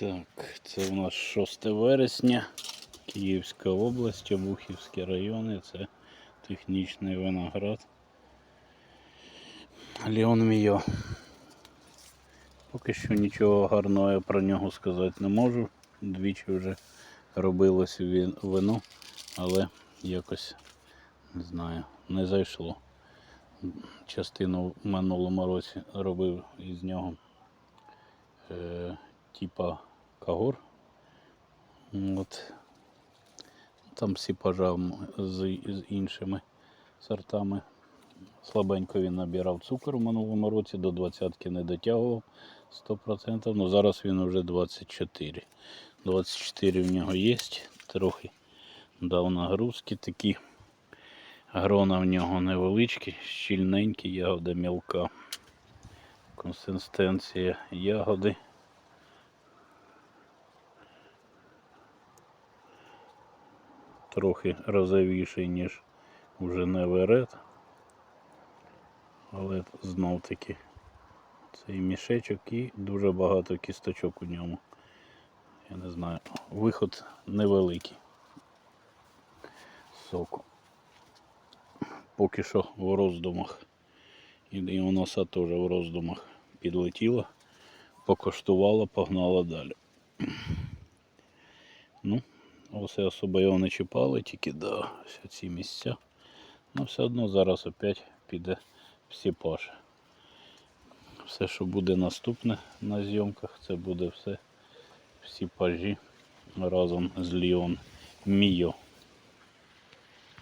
Так, це у нас 6 вересня, Київська область, Обухівський район, і це технічний виноград. Леон Міо. Поки що нічого гарного я про нього сказати не можу. Двічі вже робилось вино, але якось не знаю, не зайшло. Частину в минулому році робив із нього е, типа Кагор. От. Там сіпажа з, з іншими сортами. Слабенько він набирав цукор в минулому році, до 20-ки не дотягував 100%, але зараз він вже 24. 24 в нього є, трохи дав нагрузки такі. Грона в нього невеличкі, щільненькі, ягода мілка. Консистенція ягоди. Трохи розовіший, ніж уже неверет. Але знов таки цей мішечок і дуже багато кісточок у ньому. Я не знаю, виход невеликий соку. Поки що в роздумах. І і у носа теж в роздумах підлетіла, покоштувала, погнала далі. Ну, оце особо його не чіпали, тільки да, ці місця. Ну, все одно зараз опять піде всі паші. Все, що буде наступне на зйомках, це буде все всі пажі разом з Ліон Міо.